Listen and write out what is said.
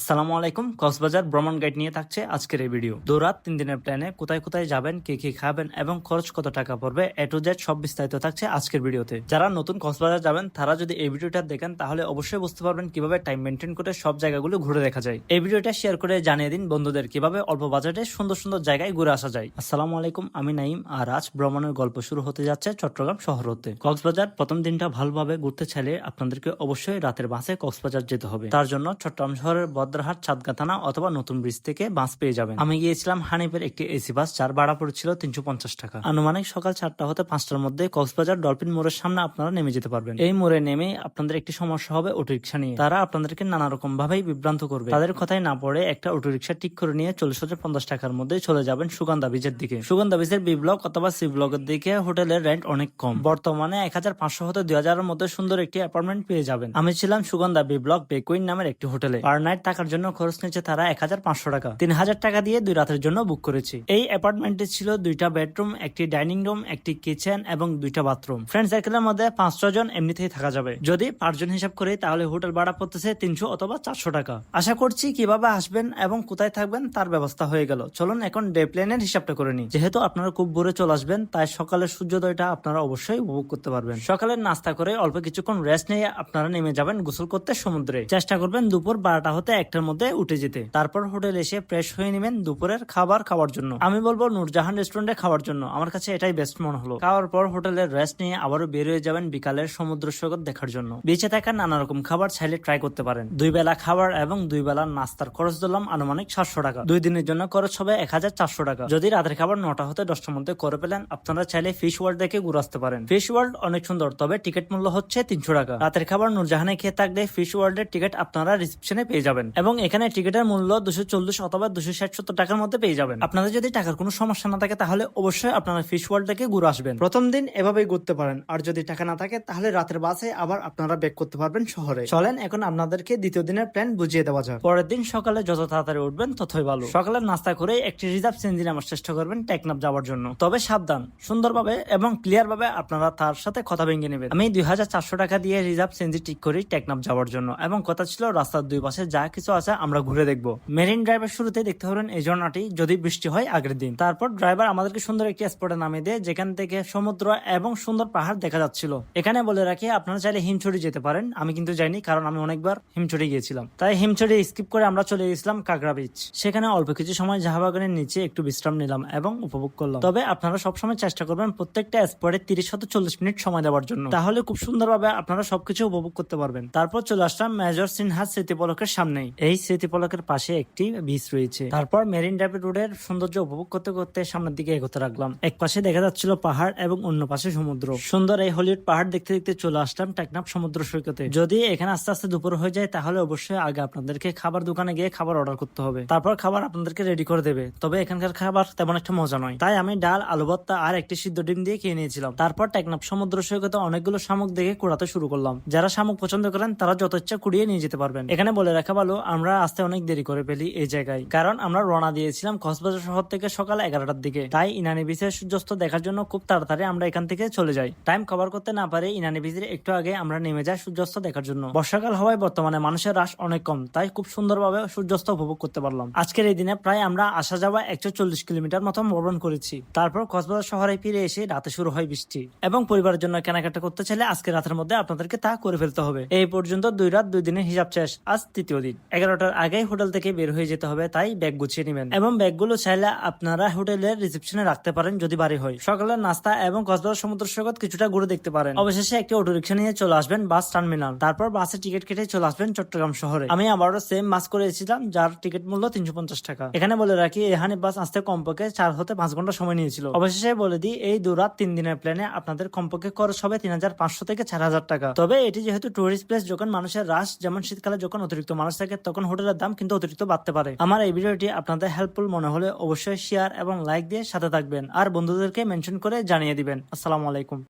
আসসালামু আলাইকুম, কক্সবাজার ভ্রমণ গাইড নিয়ে থাকছে আজকের এই ভিডিও দু রাত তিন দিনের প্ল্যানে কোথায় কোথায় যাবেন, কি কি খাবেন এবং খরচ কত টাকা পড়বে, এ টু জেড সব বিস্তারিত থাকছে আজকের ভিডিওতে যারা নতুন কক্সবাজার যাবেন, তারা যদি এই ভিডিওটা দেখেন, তাহলে অবশ্যই বুঝতে পারবেন কীভাবে টাইম মেনটেন করে সব জায়গাগুলো ঘুরে দেখা যায়। এই ভিডিওটা শেয়ার করে জানিয়ে দিন বন্ধুদের কীভাবে অল্প বাজেটে সুন্দর সুন্দর জায়গায় ঘুরে আসা যায়। আসসালামু আলাইকুম, আমি নাইম আর আজ ভ্রমণের গল্প শুরু হতে যাচ্ছে চট্টগ্রাম শহর হতে। কক্সবাজার প্রথম দিনটা ভালোভাবে ঘুরতে চাইলে আপনাদেরকে অবশ্যই রাতের বাসে কক্সবাজার যেতে হবে। তার জন্য চট্টগ্রাম শহরের বদ্রাহাট চাঁদগা থানা অথবা নতুন ব্রিজ থেকে বাস পেয়ে যাবেন। আমি গিয়েছিলাম হানিফের একটি এসি বাস, যার ভাড়া পড়েছিল তিনশো পঞ্চাশ টাকা। আনুমানিক সকাল চারটা হতে পাঁচটার মধ্যে কক্সবাজার ডলফিন মোড়ের সামনে আপনারা নেমে যেতে পারবেন। এই মোড়ে নেমে আপনাদের একটি সমস্যা হবে অটো রিক্সা নিয়ে। তারা আপনাদেরকে নানা রকম ভাবেই বিভ্রান্ত করবে। তাদের কথায় না পড়ে একটা অটো রিক্সা ঠিক করে নিয়ে চল্লিশ হাজার পঞ্চাশ টাকার মধ্যে চলে যাবেন সুগন্ধা বীজের দিকে। সুগন্ধা বীজের বি ব্লক অথবা সি ব্লকের দিকে হোটেলের রেন্ট অনেক কম। বর্তমানে এক হাজার পাঁচশো হতে দুই হাজারের মধ্যে সুন্দর একটি অ্যাপার্টমেন্ট পেয়ে যাবেন। আমি ছিলাম সুগন্ধা বি ব্লক বেকুইন নামের একটি হোটেলে। পার নাইট থাকার জন্য খরচ নিচ্ছে তারা এক হাজার পাঁচশো টাকা। তিন হাজার টাকা দিয়ে দুই রাতের জন্য বুক করেছি। এই অ্যাপার্টমেন্টে ছিল দুইটা বেডরুম একটি ডাইনিং রুম একটি কিচেন এবং দুইটা বাথরুম ফ্রেন্ড সার্কেলের মধ্যে পাঁচ জন এমনিতেই থাকা যাবে। যদি পাঁচজন হিসাব করি, তাহলে হোটেল ভাড়া পড়তেছে তিনশো অথবা চারশো টাকা। আশা করছি কীভাবে আসবেন এবং কোথায় থাকবেন তার ব্যবস্থা হয়ে গেল। চলুন এখন ডে প্লেনের হিসাবটা করে নিই। যেহেতু আপনারা খুব ভোরে চলে আসবেন, তাই সকালের সূর্যোদয়টা আপনারা অবশ্যই উপভোগ করতে পারবেন। সকালের নাস্তা করে অল্প কিছুক্ষণ রেস্ট নিয়ে আপনারা নেমে যাবেন গোসল করতে সমুদ্রে। চেষ্টা করবেন দুপুর বারোটা হতে একটার মধ্যে উঠে যেতে। তারপর হোটেল এসে ফ্রেশ হয়ে নেবেন দুপুরের খাবার খাওয়ার জন্য। আমি বলব নূরজাহান রেস্টুরেন্টে খাওয়ার জন্য। আমার কাছে এটাই বেস্ট মনে হলো। খাওয়ার পর হোটেলের রেস্ট নিয়ে আবারও বের হয়ে যাবেন বিকালের সমুদ্র সৈকত দেখার জন্য। বেঁচে থাকা নানা রকম খাবার চাইলে ট্রাই করতে পারেন। দুই বেলা খাবার এবং দুই বেলা নাস্তার খরচ দিলাম আনুমানিক সাতশো টাকা। দুই দিনের জন্য খরচ হবে এক হাজার চারশো টাকা। যদি রাতের খাবার নটা হতে দশটার মধ্যে করে পেলেন আপনারা চাইলে ফিশ ওয়ার্ল্ড দেখে ঘুরে আসতে পারেন। ফিশ ওয়ার্ল্ড অনেক সুন্দর, তবে টিকিট মূল্য হচ্ছে তিনশো টাকা। রাতের খাবার নূরজাহানে খেয়ে থাকলে ফিশ ওয়ার্ল্ডের টিকিট আপনারা রিসেপশনে পেয়ে যাবেন। এবং এখানে টিকিটের মূল্য দুশো চল্লিশ অথবা দুশো ষাট সত্তর টাকার মধ্যে পেয়ে যাবেন। আপনাদের যদি টাকার কোনো সমস্যা না থাকে তাহলে অবশ্যই আপনারা ফিশ ওয়ার্ল্ড থেকে ঘুরে আসবেন। প্রথম দিন এভাবেই ঘুরতে পারেন। আর যদি টাকা না থাকে তাহলে রাতের বাসে আবার আপনারা ব্যাক করতে পারবেন শহরে। চলেন এখন আপনাদেরকে দ্বিতীয় দিনের প্ল্যান বুঝিয়ে দেওয়া যাক। পরের দিন সকালে যত তাড়াতাড়ি উঠবেন ততই ভালো। সকালে নাস্তা করে একটি রিজার্ভ চেঞ্জিন আমার চেষ্টা করবেন টেকনাপ যাওয়ার জন্য। তবে সাবধান সুন্দরভাবে এবং ক্লিয়ার ভাবে আপনারা তার সাথে কথা ভেঙে নেবেন। আমি দুই হাজার চারশো টাকা দিয়ে রিজার্ভ চেঞ্জি ঠিক করি টেকনাপ যাওয়ার জন্য। এবং কথা ছিল রাস্তার দুই পাশে যা কিছু আছে, আমরা ঘুরে দেখব। মেরিন ড্রাইভের শুরুতে দেখতে পারেন এই ঝর্ণাটি, যদি বৃষ্টি হয় আগের দিন। তারপর ড্রাইভার আমাদেরকে সুন্দর একটি স্পটে নামিয়ে দেয়, যেখান থেকে সমুদ্র এবং সুন্দর পাহাড় দেখা যাচ্ছিল। এখানে বলে রাখি, আপনারা চাইলে হিমছড়ি যেতে পারেন। আমি কিন্তু যাইনি, কারণ আমি অনেকবার হিমছড়ি গিয়েছিলাম। তাই হিমছড়ি স্কিপ করে আমরা চলে গেছিলাম কাকরা বিচ সেখানে অল্প কিছু সময় জাহাবাগানের নিচে একটু বিশ্রাম নিলাম এবং উপভোগ করলাম। তবে আপনারা সবসময় চেষ্টা করবেন প্রত্যেকটা স্পটে তিরিশ শত চল্লিশ মিনিট সময় দেওয়ার জন্য। তাহলে খুব সুন্দরভাবে আপনারা সবকিছু উপভোগ করতে পারবেন। তারপর চলে আসলাম মেজর সিনহা স্মৃতিপলকের সামনেই। এই স্মৃতিপলকের পাশে একটি বিচ রয়েছে। তারপর মেরিন ড্রাইভ রোডের সৌন্দর্য উপভোগ করতে করতে সামনের দিকে এগোতে রাখলাম এক পাশে দেখা যাচ্ছিল পাহাড় এবং অন্য পাশে সমুদ্র। সুন্দর এই হলিউড পাহাড় দেখতে দেখতে চলে আসলাম টেকনাফ সমুদ্র সৈকতে। যদি এখানে আস্তে আস্তে দুপুর হয়ে যায়, তাহলে অবশ্যই আগে আপনাদেরকে খাবার দোকানে গিয়ে খাবার অর্ডার করতে হবে। তারপর খাবার আপনাদেরকে রেডি করে দেবে। তবে এখানকার খাবার তেমন একটা মজা নয়। তাই আমি ডাল, আলু ভর্তা আর একটি সিদ্ধ ডিম দিয়ে খেয়ে নিয়েছিলাম। তারপর টেকনাফ সমুদ্র সৈকতে অনেকগুলো শামুক দেখে কুড়াতে শুরু করলাম। যারা শামুক পছন্দ করেন, তারা যত ইচ্ছা কুড়িয়ে নিয়ে যেতে পারবেন। এখানে বলে রাখা ভালো আমরা আসতে অনেক দেরি করে ফেলি এই জায়গায়। কারণ আমরা রওনা দিয়েছিলাম কক্সবাজার শহর থেকে সকাল এগারোটার দিকে। তাই ইনানি বিচের সূর্যাস্ত দেখার জন্য খুব তাড়াতাড়ি আমরা এখান থেকে চলে যাই। টাইম কভার করতে না পারে ইনানি বিচের একটু আগে আমরা নেমে যাই সূর্যাস্ত দেখার জন্য। বর্ষাকাল হওয়ায় বর্তমানে মানুষের রাশ অনেক কম, তাই খুব সুন্দরভাবে সূর্যাস্ত উপভোগ করতে পারলাম। আজকের এই দিনে প্রায় আমরা আসা যাওয়া একশো চল্লিশ কিলোমিটার মতো ভ্রমণ করেছি। তারপর কক্সবাজার শহরে ফিরে এসে রাতে শুরু হয় বৃষ্টি। এবং পরিবারের জন্য কেনাকাটা করতে চাইলে আজকে রাতের মধ্যে আপনাদেরকে তা করে ফেলতে হবে। এই পর্যন্ত দুই রাত, দুই দিনের হিসাব শেষ। আজ তৃতীয় দিন। এগারোটার আগেই হোটেল থেকে বের হয়ে যেতে হবে, তাই ব্যাগ গুছিয়ে নেবেন। এবং ব্যাগগুলো চাইলে আপনারা হোটেলের রিসেপশনে রাখতে পারেন যদি বাড়ি হয়। সকালের নাস্তা এবং কক্সবাজার সমুদ্র সৈকত কিছুটা ঘুরে দেখতে পারেন। অবশেষে একটি রিক্সা নিয়ে চলে আসবেন বাস টার্মিনাল। তারপর বাসে টিকিট কেটে চলে আসবেন চট্টগ্রাম শহরে। আমি আবারও সেম মাস করেছিলাম যার টিকিট মূল্য তিনশো পঞ্চাশ টাকা। এখানে বলে রাখি এহানি বাস আসতে কমপক্ষে চার হতে পাঁচ ঘণ্টা সময় নিয়েছিল। অবশেষে বলে দিই, এই দু রাত তিন দিনের প্ল্যানে আপনাদের কমপক্ষে খরচ হবে তিন হাজার পাঁচশো থেকে চার হাজার টাকা। তবে এটি যেহেতু টুরিস্ট প্লেস যখন মানুষের রাশ যেমন শীতকালে যখন অতিরিক্ত মানুষ থাকে তখন হোটেলের দাম কিন্তু অতিরিক্ত বাড়তে পারে। আমার এই ভিডিওটি আপনাদের হেল্পফুল মনে হলে অবশ্যই শেয়ার এবং লাইক দিয়ে সাথে থাকবেন। আর বন্ধুদেরকে মেনশন করে জানিয়ে দিবেন। আসসালামু আলাইকুম।